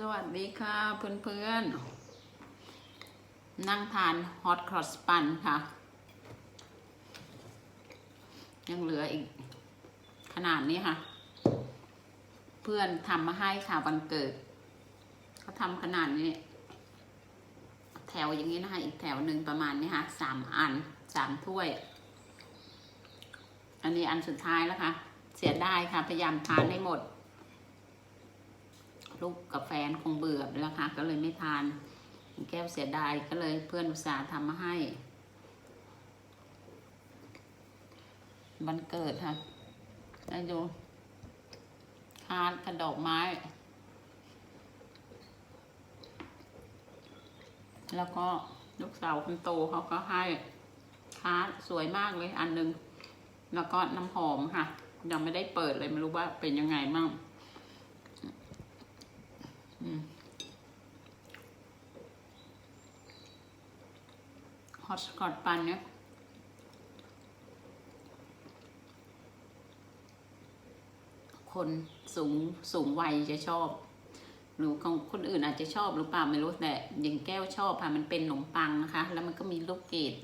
สวัสดีค่ะเพื่อนๆ นั่งทานฮอตครอสปันค่ะ ยังเหลืออีก ขนาดนี้ค่ะ เพื่อนทำมาให้ค่ะวันเกิดเขาทำขนาดนี้ แถวอย่างนี้นะคะ อีกแถวหนึ่งประมาณนี้ค่ะสามอันสามถ้วย อันนี้อันสุดท้ายแล้วค่ะ เสียดายค่ะ พยายามทานให้หมด ลูกกับแฟนคงเบื่อไปแล้วค่ะ ก็เลยไม่ทาน แก้วเสียดายก็เลยเพื่อนอุตส่าห์ทำมาให้วันเกิดค่ะแล้วดูทานกระดอกไม้ แล้วก็ลูกสาวคนโตเขาก็ให้คาร์ดสวยมากเลยอันหนึง แล้วก็น้ำหอมค่ะ ยังไม่ได้เปิดเลยไม่รู้ว่าเป็นยังไงมั่ง ฮอตสกอตปันเนี่ยคนสูงสูงวัยจะชอบ หรือของคนอื่นอาจจะชอบหรือเปล่าไม่รู้แต่อยังแก้วชอบค่ะมันเป็นขนมปังนะคะ แล้วมันก็มีลูกเกด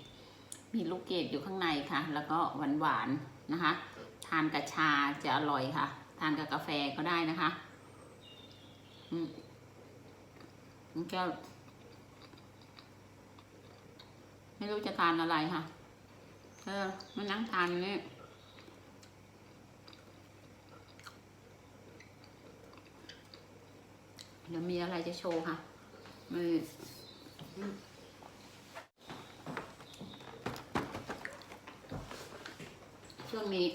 มีลูกเกดอยู่ข้างในค่ะ แล้วก็หวานหวานๆนะคะ ทานกับชาจะอร่อยค่ะ ทานกับกาแฟก็ได้นะคะ อืม มันแกไม่รู้จะทานอะไรค่ะ เออมานั่งทานนี่เดี๋ยวมีอะไรจะโชว์ค่ะมือช่วงนี้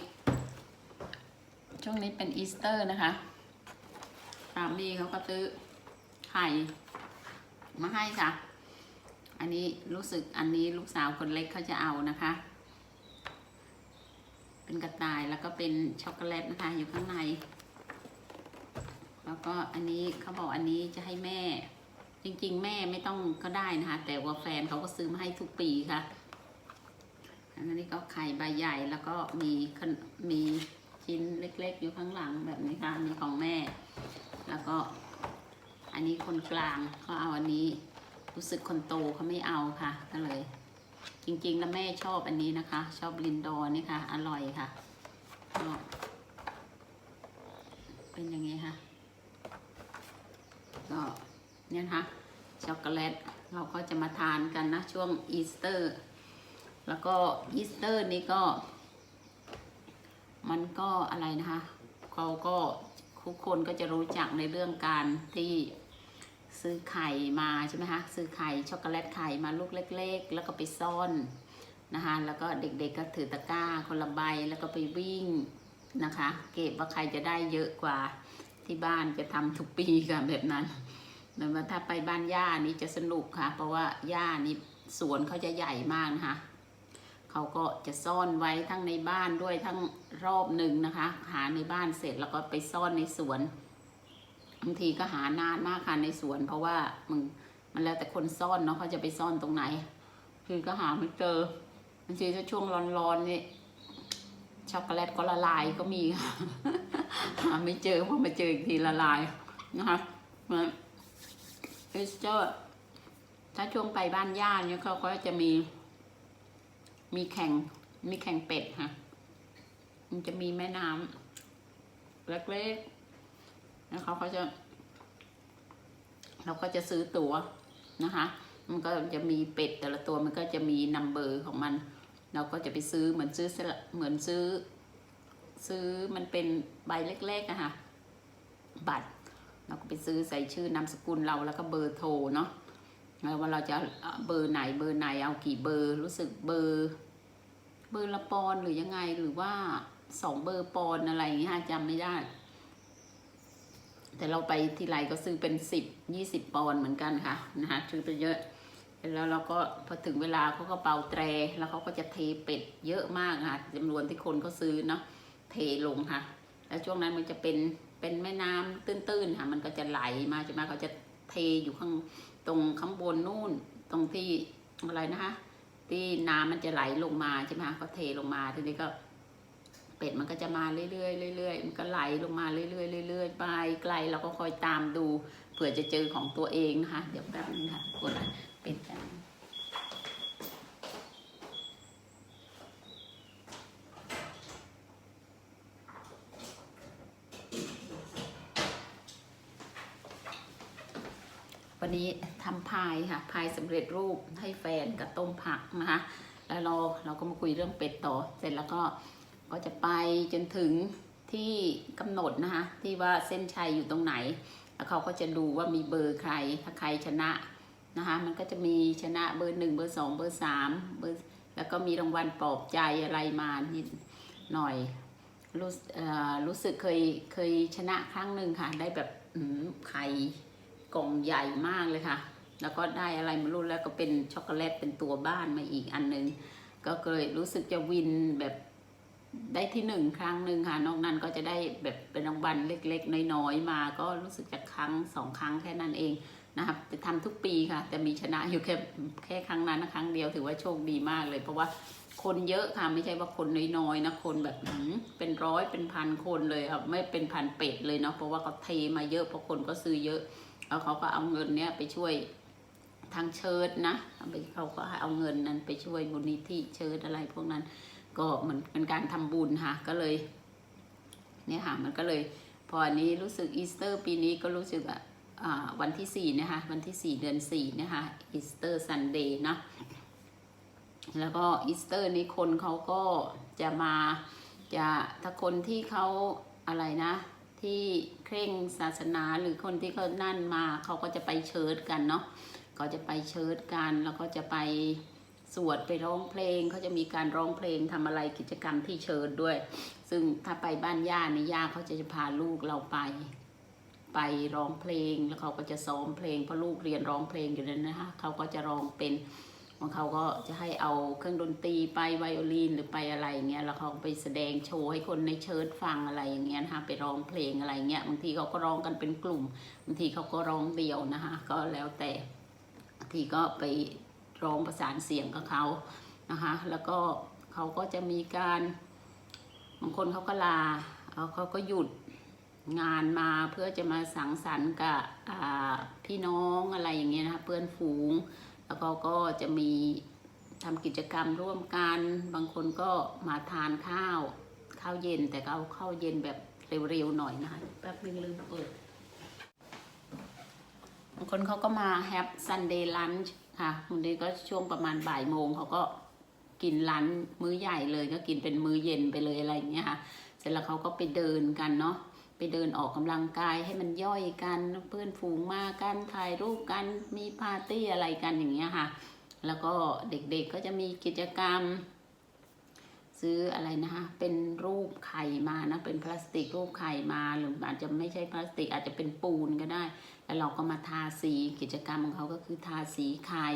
ช่วงนี้เป็นอีสเตอร์นะคะสามีเขาก็ซื้อไข่ มาให้ค่ะ อันนี้รู้สึกอันนี้ลูกสาวคนเล็กเขาจะเอานะคะ เป็นกระต่ายแล้วก็เป็นช็อกโกแลตนะคะ อยู่ข้างใน แล้วก็อันนี้เขาบอกอันนี้จะให้แม่ จริง ๆ แม่ไม่ต้องก็ได้นะคะ แต่ว่าแฟนเขาก็ซื้อมาให้ทุกปีค่ะ อันนี้ก็ไข่ใบใหญ่แล้วก็มีมีชิ้นเล็ก ๆ อยู่ข้างหลังแบบนี้ค่ะอันนี้ของแม่ แล้วก็ อันนี้คนกลางเขาเอาอันนี้ รู้สึกคนโตเขาไม่เอาค่ะก็เลย จริงๆแล้วแม่ชอบอันนี้นะคะ ชอบลินดอร์นี่ค่ะ อร่อยค่ะก็เป็นอย่างนี้ค่ะ ก็เนี่ยนะคะช็อกโกแลตเราก็จะมาทานกันนะ ช่วงอีสเตอร์ แล้วก็อีสเตอร์นี้ก็ มันก็อะไรนะคะ เขาก็ทุกคนก็จะรู้จักในเรื่องการที่ ซื้อไข่มาใช่ไหมคะซื้อไข่ช็อกโกแลตไข่มาลูกเล็ก ๆ แล้วก็ไปซ่อนนะคะแล้วก็เด็กๆก็ถือตะกร้าคนละใบแล้วก็ไปวิ่งนะคะ เก็บว่าใครจะได้เยอะกว่าที่บ้านจะทำทุกปีค่ะแบบนั้นแต่ว่าถ้าไปบ้านย่านี่จะสนุกค่ะ เพราะว่าย่านี่สวนเขาจะใหญ่มากนะคะเขาก็จะซ่อนไว้ทั้งในบ้านด้วยทั้งรอบหนึ่งนะคะ หาในบ้านเสร็จแล้วก็ไปซ่อนในสวน บางทีก็หานานมากค่ะในสวน เพราะว่ามึงมันแล้วแต่คนซ่อนเนาะเขาจะไปซ่อนตรงไหน คือก็หาไม่เจอบางทีถ้าช่วงร้อนๆนี่ช็อกโกแลตก็ละลายก็มีค่ะหาไม่เจอพอมาเจออีกทีละลายนะคะเหมือนเอสเจอร์ถ้าช่วงไปบ้านย่าเนี่ยเขาก็จะมี มีแข่งมีแข่งเป็ดค่ะ มันจะมีแม่น้ำเล็กๆ แล้วเขาจะ เราก็จะซื้อตั๋วนะคะ มันก็จะมีเป็ดแต่ละตัวมันก็จะมีนัมเบอร์ของมัน เราก็จะไปซื้อเหมือนซื้อสลเหมือนซื้อ ซื้อมันเป็นใบเล็กๆอะค่ะบัตร เราก็ไปซื้อใส่ชื่อนามสกุลเราแล้วก็เบอร์โทรเนาะแล้วว่าเราจะเบอร์ไหนเบอร์ไหนเอากี่เบอร์รู้สึกเบอร์เบอร์ละปอนหรือยังไงหรือว่าสองเบอร์ปอนอะไรอย่างเงี้ยจำไม่ได้ แต่เราไปทีไรก็ซื้อเป็นสิบยี่สิบปอนด์เหมือนกันค่ะนะคะซื้อไปเยอะ แล้วเราก็พอถึงเวลาเขาก็เป่าแตร แล้วเขาก็จะเทเป็ดเยอะมากค่ะจำนวนที่คนเขาซื้อเนาะเทลงค่ะ แล้วช่วงนั้นมันจะเป็นเป็นแม่น้ำตื้นๆค่ะมันก็จะไหลมาใช่ไหมเขาจะเทอยู่ข้างตรงข้างบนนู่นตรงที่อะไรนะคะ ที่น้ำมันจะไหลลงมาใช่ไหมคะเขาเทลงมาทีนี้ก็ เป็ดมันก็จะมาเรื่อยๆเรื่อยๆมันก็ไหลลงมาเรื่อยๆเรื่อยๆไปไกลเราก็คอยตามดูเผื่อจะเจอของตัวเองนะคะ เดี๋ยวแป๊บนึงค่ะกดเป็ดแป๊บนึงวันนี้ทำพายค่ะพายสำเร็จรูปให้แฟนกับต้มผักนะคะแล้วเราเราก็มาคุยเรื่องเป็ดต่อเสร็จแล้วก็ ก็จะไปจนถึงที่กำหนดนะคะ ที่ว่าเส้นชัยอยู่ตรงไหน แล้วเขาก็จะดูว่ามีเบอร์ใครถ้าใครชนะนะคะ มันก็จะมีชนะเบอร์หนึ่งเบอร์สองเบอร์สามเบอร์แล้วก็มีรางวัลปลอบใจอะไรมานิดหน่อยรู้อ่อรู้สึกเคยเคยชนะครั้งหนึ่งค่ะ ได้แบบอืมไข่กล่องใหญ่มากเลยค่ะ แล้วก็ได้อะไรไม่รู้แล้วก็เป็นช็อกโกแลตเป็นตัวบ้านมาอีกอันหนึง ก็เลยรู้สึกจะวินแบบ ได้ที่หนึ่งครั้งหนึ่งค่ะนอกนั้นก็จะได้แบบเป็นรางวัลเล็ก ๆ น้อยๆมา ก็รู้สึกจะครั้งสองครั้งแค่นั้นเองนะครับจะทำทุกปีค่ะ แต่มีชนะอยู่แค่แค่ครั้งนั้นครั้งเดียวถือว่าโชคดีมากเลย เพราะว่าคนเยอะค่ะไม่ใช่ว่าคนน้อยๆนะคนแบบเป็นร้อยเป็นพันคนเลยครับไม่เป็นพันเป็ดเลยเนาะเพราะว่าเขาเทมาเยอะเพราะคนก็ซื้อเยอะแล้วเขาก็เอาเงินเนี้ยไปช่วยทางเชิดนะเอาไปเขาก็เอาเงินนั้นไปช่วยมูลนิธิเชิดอะไรพวกนั้น ก็เหมือนเป็นการทำบุญค่ะก็เลยเนี่ยค่ะมันก็เลย พออันนี้รู้สึกอีสเตอร์ปีนี้ก็รู้สึกอะอ่าวันที่สี่นะคะวันที่สี่เดือนสี่นะคะอีสเตอร์ซันเดย์นะแล้วก็อีสเตอร์นี้คนเขาก็จะมาจะถ้าคนที่เขาอะไรนะ ที่เคร่งศาสนาหรือคนที่เขานั่นมาเขาก็จะไปเชิดกันเนาะก็จะไปเชิดกันแล้วก็จะไป สวดไปร้องเพลงเขาจะมีการร้องเพลงทำอะไรกิจกรรมที่เชิดด้วย ซึ่งถ้าไปบ้านย่านี่ย่าเขาจะจะพาลูกเราไป ไปร้องเพลงแล้วเขาก็จะซ้อมเพลงเพราะลูกเรียนร้องเพลงอยู่นั้นนะคะเขาก็จะร้องเป็นของเขาก็จะให้เอาเครื่องดนตรีไปไวโอลินหรือไปอะไรอย่างเงี้ยแล้วเขาไปแสดงโชว์ให้คนในเชิดฟังอะไรอย่างเงี้ยนะคะไปร้องเพลงอะไรเงี้ยบางทีเขาก็ร้องกันเป็นกลุ่มบางทีเขาก็ร้องเดี่ยวนะคะก็แล้วแต่บางทีก็ไป ร้องประสานเสียงกับเขานะคะ แล้วก็เขาก็จะมีการบางคนเขาก็ลาเขาก็หยุดงานมาเพื่อจะมาสังสรรค์กับพี่น้องอะไรอย่างเงี้ยนะคะเพื่อนฝูง แล้วก็ก็จะมีทำกิจกรรมร่วมกัน บางคนก็มาทานข้าว ข้าวเย็นแต่ก็เอาข้าวเย็นแบบเร็วๆหน่อยนะคะแป๊บนึงลืมเปิดบางคนเขาก็มาแฮปซันเดย์ลันช์ ค่ะบางทีก็ช่วงประมาณบ่ายโมงเขาก็กินร้านมื้อใหญ่เลยก็กินเป็นมื้อเย็นไปเลยอะไรอย่างเงี้ยค่ะ เสร็จแล้วเขาก็ไปเดินกันเนาะไปเดินออกกำลังกายให้มันย่อยกันเพื่อนฝูงมากันถ่ายรูปกันมีปาร์ตี้อะไรกันอย่างเงี้ยค่ะ แล้วก็เด็กๆก็จะมีกิจกรรม ซื้ออะไรนะคะ เป็นรูปไข่มานะ เป็นพลาสติกรูปไข่มา หรืออาจจะไม่ใช่พลาสติกอาจจะเป็นปูนก็ได้ แล้วเราก็มาทาสีกิจกรรมของเขาก็คือทาสีไข่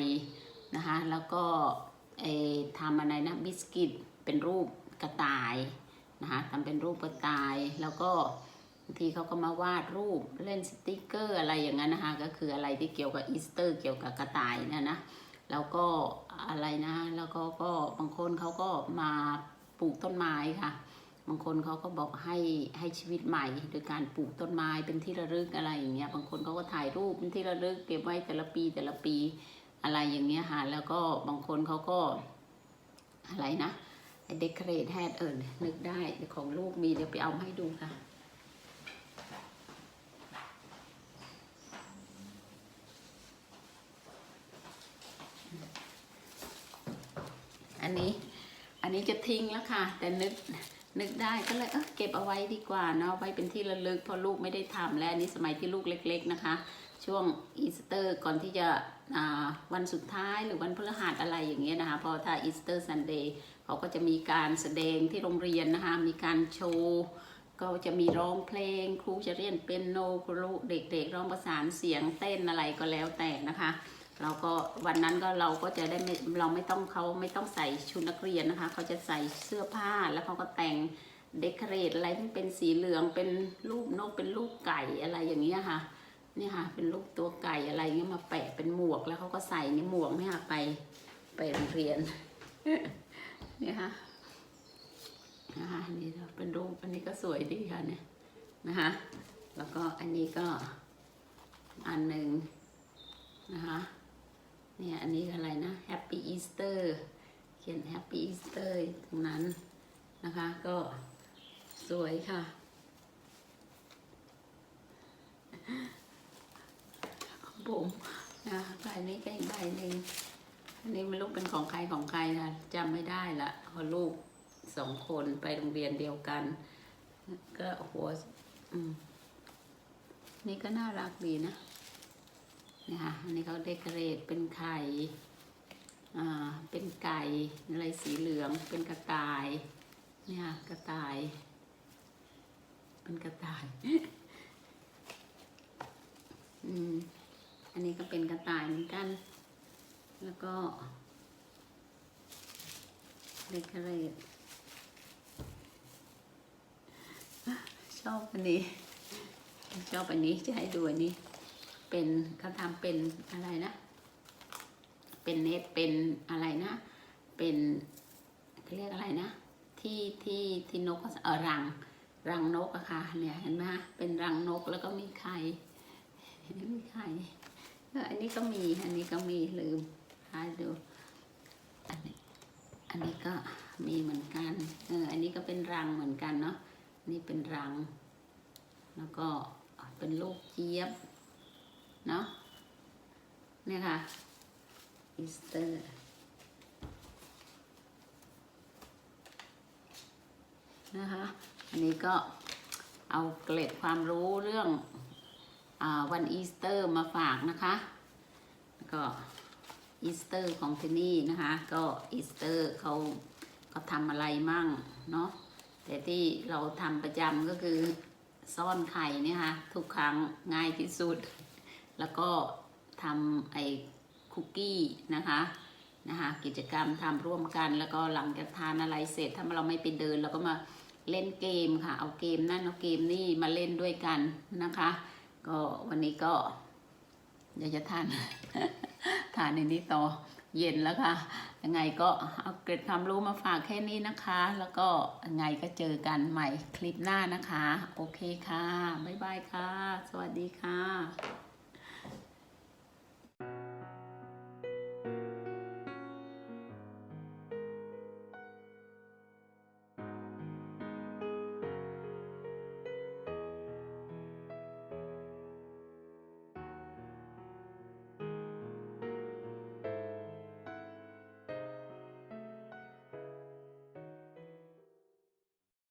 นะคะ แล้วก็ทำอะไรนะบิสกิตเป็นรูปกระต่ายนะคะทำเป็นรูปกระต่าย แล้วก็บางทีเขาก็มาวาดรูปเล่นสติกเกอร์อะไรอย่างนั้นนะคะ ก็คืออะไรที่เกี่ยวกับอีสเตอร์ เกี่ยวกับกระต่ายเนะนะแล้วก็อะไรนะ แล้วก็ก็บางคนเขาก็มา ปลูกต้นไม้ค่ะ บางคนเขาก็บอกให้ให้ชีวิตใหม่ โดยการปลูกต้นไม้เป็นที่ระลึกอะไรอย่างเงี้ย บางคนเขาก็ถ่ายรูปเป็นที่ระลึกเก็บไว้แต่ละปีแต่ละปีอะไรอย่างเงี้ยค่ะ แล้วก็บางคนเขาก็อะไรนะเดคอเรทแฮดเอิญนึกได้ของลูกมีเดี๋ยวไปเอามาให้ดูค่ะ อันนี้ อันนี้จะ ทิ้งแล้วค่ะ แต่นึกนึกได้ก็เลยเออเก็บเอาไว้ดีกว่าเนาะไว้เป็นที่ระลึกเพราะลูกไม่ได้ทำและนนี้สมัยที่ลูกเล็ก ๆนะคะ ช่วงอีสเตอร์ก่อนที่จะวันสุดท้ายหรือวันพฤหัสอะไรอย่างเงี้ยนะคะพอถ้าอีสเตอร์ซันเดย์เขาก็จะมีการแสดงที่โรงเรียนนะคะมีการโชว์ก็จะมีร้องเพลงครูจะเรียนเปียโนครูเด็กๆร้องประสานเสียงเต้นอะไรก็แล้วแต่นะคะ เราก็วันนั้นก็เราก็จะได้ไม่เราไม่ต้องเขาไม่ต้องใส่ชุดนักเรียนนะคะเขาจะใส่เสื้อผ้าแล้วเขาก็แต่งเดคอเรทอะไรที่เป็นสีเหลืองเป็นรูปนกเป็นรูปไก่อะไรอย่างเงี้ยค่ะนี่ค่ะ เป็นรูปตัวไก่อะไรเงี้ยมาแปะเป็นหมวกแล้วเขาก็ใส่ในหมวกเนี่ยค่ะไปไปโรงเรียนนี่ค่ะนะคะอันนี้เป็นรูปอันนี้ก็สวยดีค่ะเนี่ยนะคะแล้วก็อันนี้ก็อันหนึ่งนะคะ เนี่ยอันนี้อะไรนะ Happy Easter เขียน Happy Easter ตรงนั้นนะคะก็สวยค่ะ ของผมนะใบนี้ก็อีกใบหนึ่งอันนี้ไม่รู้เป็นของใครของใครนะจำไม่ได้ละเพราะลูกสองคนไปโรงเรียนเดียวกัน ก็หัวอืมนี่ก็น่ารักดีนะ นี่ยค่ะอันนี้เขาเดคอเรทเป็นไข่เป็นไก่อะไรสีเหลืองเป็นกระต่ายเนี่ยกระต่าย เป็นกระต่ายอืมอันนี้ก็เป็นกระต่ายเหมือนกัน แล้วก็เดคอเรทชอบอันนี้ ชอบอันนี้จะให้ดูอันนี้ เป็นเขาทำเป็นอะไรนะ เป็นเน็ตเป็นอะไรนะ เป็นเรียกอะไรนะ ที่ที่ที่นกเขาเออรังรังนกอะค่ะเนี่ยเห็นไหมเป็นรังนกแล้วก็มีไข่มีไข่อออันนี้ก็มีอันนี้ก็มีลืมหาดูอันนี้อันนี้ก็มีเหมือนกันเอออันนี้ก็เป็นรังเหมือนกันเนาะนี่เป็นรัง แล้วก็เป็นลูกเจี๊ยบ เนาะเนี่ยค่ะอีสเตอร์นะคะอันนี้ก็เอาเกล็ดความรู้เรื่องอวันอีสเตอร์มาฝากนะคะก็อีสเตอร์ของที่นี่นะคะ ก็อีสเตอร์เขาเขาทำอะไรมั่งเนาะแต่ที่เราทำประจำก็คือซ่อนไข่เนี่ยค่ะทุกครั้งง่ายที่สุด แล้วก็ทำไอ้คุกกี้นะคะนะคะกิจกรรมทำร่วมกันแล้วก็หลังจากทานอะไรเสร็จถ้าเราไม่ไปเดินเราก็มาเล่นเกมค่ะ เอาเกมนั่นเอาเกมนี่มาเล่นด้วยกันนะคะ ก็วันนี้ก็เดี๋ยวจะทานทานในนี้ต่อเย็นแล้วค่ะ ยังไงก็เอาเกร็ดความรู้มาฝากแค่นี้นะคะ แล้วก็ยังไงก็เจอกันใหม่คลิปหน้านะคะ โอเคค่ะ บ๊ายบายค่ะ สวัสดีค่ะ